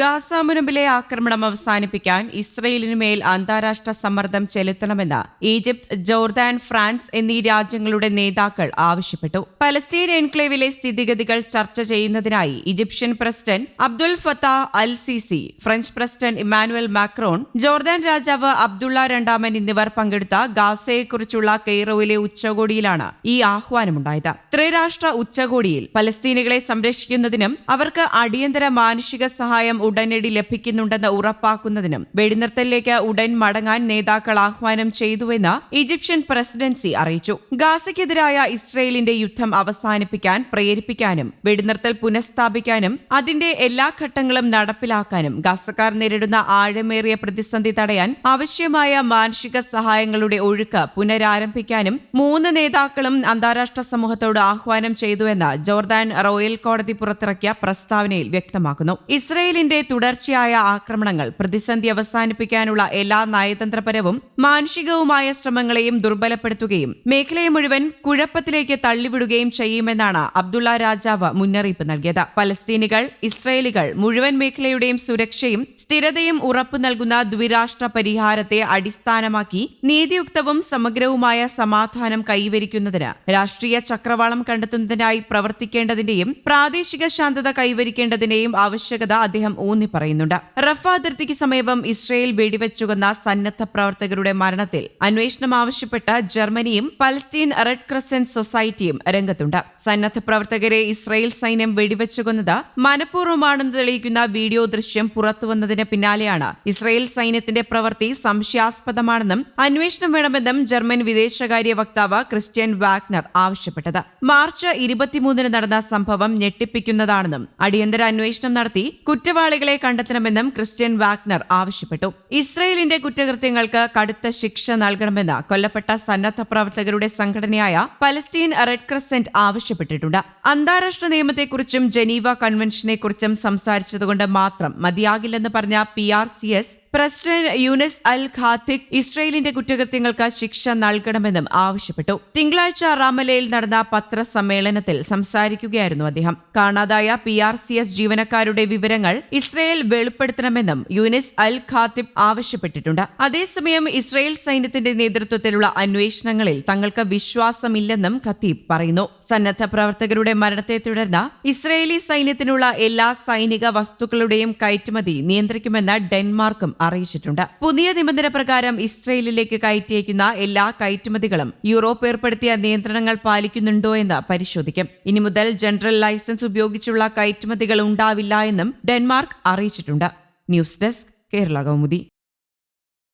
Gaza മുനമ്പിലെ ആക്രമണം അവസാനിപ്പിക്കാൻ ഇസ്രയേലിനുമേൽ അന്താരാഷ്ട്ര സമ്മർദ്ദം ചെലുത്തണമെന്ന് ഈജിപ്ത് ജോർദാൻ ഫ്രാൻസ് എന്നീ രാജ്യങ്ങളുടെ നേതാക്കൾ ആവശ്യപ്പെട്ടു. പലസ്തീൻ എൻക്ലേവിലെ സ്ഥിതിഗതികൾ ചർച്ച ചെയ്യുന്നതിനായി Egyptian president Abdul Fattah al Sisi French president Emmanuel Macron Jordan രാജാവ് അബ്ദുള്ള രണ്ടാമൻ എന്നിവർ പങ്കെടുത്ത ഗാസയെക്കുറിച്ചുള്ള കെയ്റോയിലെ ഉച്ചകോടിയിലാണ് ഈ ആഹ്വാനമുണ്ടായത്. ത്രിരാഷ്ട്ര ഉച്ചകോടിയിൽ പലസ്തീനികളെ സംരക്ഷിക്കുന്നതിനും അവർക്ക് അടിയന്തര മാനുഷിക സഹായം ഉടനടി ലഭിക്കുന്നുണ്ടെന്ന് ഉറപ്പാക്കുന്നതിനും വെടിനിർത്തലിലേക്ക് ഉടൻ മടങ്ങാൻ നേതാക്കൾ ആഹ്വാനം ചെയ്തുവെന്ന് ഈജിപ്ഷ്യൻ പ്രസിഡൻസി അറിയിച്ചു. ഗാസയ്ക്കെതിരായ ഇസ്രയേലിന്റെ യുദ്ധം അവസാനിപ്പിക്കാൻ പ്രേരിപ്പിക്കാനും വെടിനിർത്തൽ പുനഃസ്ഥാപിക്കാനും അതിന്റെ എല്ലാ ഘട്ടങ്ങളും നടപ്പിലാക്കാനും ഗാസക്കാർ നേരിടുന്ന ആഴമേറിയ പ്രതിസന്ധി തടയാൻ ആവശ്യമായ മാനുഷിക സഹായങ്ങളുടെ ഒഴുക്ക് പുനരാരംഭിക്കാനും മൂന്ന് നേതാക്കളും അന്താരാഷ്ട്ര സമൂഹത്തോട് ആഹ്വാനം ചെയ്തുവെന്ന് ജോർദാൻ റോയൽ കോടതി പുറത്തിറക്കിയ പ്രസ്താവനയിൽ വ്യക്തമാക്കുന്നു. ഇസ്രയേലിന്റെ തുടർച്ചയായ ആക്രമണങ്ങൾ പ്രതിസന്ധി അവസാനിപ്പിക്കാനുള്ള എല്ലാ നയതന്ത്രപരവും മാനുഷികവുമായ ശ്രമങ്ങളെയും ദുർബലപ്പെടുത്തുകയും മേഖലയെ മുഴുവൻ കുഴപ്പത്തിലേക്ക് തള്ളിവിടുകയും ചെയ്യുമെന്നാണ് അബ്ദുള്ള രാജാവ് മുന്നറിയിപ്പ് നൽകിയത്. പലസ്തീനികൾ ഇസ്രയേലികൾ മുഴുവൻ മേഖലയുടെയും സുരക്ഷയും സ്ഥിരതയും ഉറപ്പു നൽകുന്ന ദ്വിരാഷ്ട്ര പരിഹാരത്തെ അടിസ്ഥാനമാക്കി നീതിയുക്തവും സമഗ്രവുമായ സമാധാനം കൈവരിക്കുന്നതിന് രാഷ്ട്രീയ ചക്രവാളം കണ്ടെത്തുന്നതിനായി പ്രവർത്തിക്കേണ്ടതിന്റെയും പ്രാദേശിക ശാന്തത കൈവരിക്കേണ്ടതിന്റെയും ആവശ്യകത അദ്ദേഹം ഊന്നി പറയുന്നുണ്ട് റഫ അതിർത്തിക്ക് സമീപം ഇസ്രയേൽ വെടിവെച്ചുകൊന്ന സന്നദ്ധ പ്രവർത്തകരുടെ മരണത്തിൽ അന്വേഷണം ആവശ്യപ്പെട്ട ജർമ്മനിയും പലസ്തീൻ റെഡ് ക്രസന്റ് സൊസൈറ്റിയും രംഗത്തുണ്ട്. സന്നദ്ധ പ്രവർത്തകരെ ഇസ്രയേൽ സൈന്യം വെടിവെച്ചുകൊന്നത് മനഃപൂർവമാണെന്ന് തെളിയിക്കുന്ന വീഡിയോ ദൃശ്യം പുറത്തുവന്നതിന് പിന്നാലെയാണ്. ഇസ്രയേൽ സൈന്യത്തിന്റെ പ്രവൃത്തി സംശയാസ്പദമാണെന്നും അന്വേഷണം വേണമെന്നും ജർമ്മൻ വിദേശകാര്യ വക്താവ് ക്രിസ്ത്യൻ വാഗ്നർ ആവശ്യപ്പെട്ടത്. മാർച്ച് ഇരുപത്തിമൂന്നിന് നടന്ന സംഭവം ഞെട്ടിപ്പിക്കുന്നതാണെന്നും അടിയന്തര അന്വേഷണം നടത്തി കുറ്റവാളികളെ കണ്ടെത്തണമെന്നും ക്രിസ്ത്യൻ വാഗ്നർ ആവശ്യപ്പെട്ടു. ഇസ്രയേലിന്റെ കുറ്റകൃത്യങ്ങൾക്ക് കടുത്ത ശിക്ഷ നൽകണമെന്ന് കൊല്ലപ്പെട്ട സന്നദ്ധ പ്രവർത്തകരുടെ സംഘടനയായ പലസ്തീൻ റെഡ് ക്രസന്റ് ആവശ്യപ്പെട്ടിട്ടുണ്ട്. അന്താരാഷ്ട്ര നിയമത്തെക്കുറിച്ചും ജനീവ കൺവെൻഷനെക്കുറിച്ചും സംസാരിച്ചതുകൊണ്ട് മാത്രം മതിയാകില്ലെന്ന് പറഞ്ഞ P R C S president Younis Al Khatib ഇസ്രയേലിന്റെ കുറ്റകൃത്യങ്ങൾക്ക് ശിക്ഷ നൽകണമെന്നും ആവശ്യപ്പെട്ടു. തിങ്കളാഴ്ച റാമലയിൽ നടന്ന പത്രസമ്മേളനത്തിൽ സംസാരിക്കുകയായിരുന്നു അദ്ദേഹം. കാണാതായ പി ആർ സി എസ് ജീവനക്കാരുടെ വിവരങ്ങൾ ഇസ്രയേൽ വെളിപ്പെടുത്തണമെന്നും യൂനിസ് അൽ ഖാത്തിബ് ആവശ്യപ്പെട്ടിട്ടുണ്ട്. അതേസമയം ഇസ്രയേൽ സൈന്യത്തിന്റെ നേതൃത്വത്തിലുള്ള അന്വേഷണങ്ങളിൽ തങ്ങൾക്ക് വിശ്വാസമില്ലെന്നും ഖത്തീബ് പറയുന്നു. സന്നദ്ധ പ്രവർത്തകരുടെ മരണത്തെ തുടർന്ന് ഇസ്രയേലി സൈന്യത്തിനുള്ള എല്ലാ സൈനിക വസ്തുക്കളുടെയും കയറ്റുമതി നിയന്ത്രിക്കുമെന്ന് ഡെൻമാർക്കും അറിയിച്ചിട്ടുണ്ട്. പുതിയ നിബന്ധന പ്രകാരം ഇസ്രയേലിലേക്ക് കയറ്റിയേക്കുന്ന എല്ലാ കയറ്റുമതികളും യൂറോപ്പ് ഏർപ്പെടുത്തിയ നിയന്ത്രണങ്ങൾ പാലിക്കുന്നുണ്ടോ എന്ന് പരിശോധിക്കും. ഇനി മുതൽ ജനറൽ ലൈസൻസ് ഉപയോഗിച്ചുള്ള കയറ്റുമതികൾ ഉണ്ടാവില്ല എന്നും ഡെൻമാർക്ക് അറിയിച്ചിട്ടുണ്ട്. News desk Kerala Kaumudi.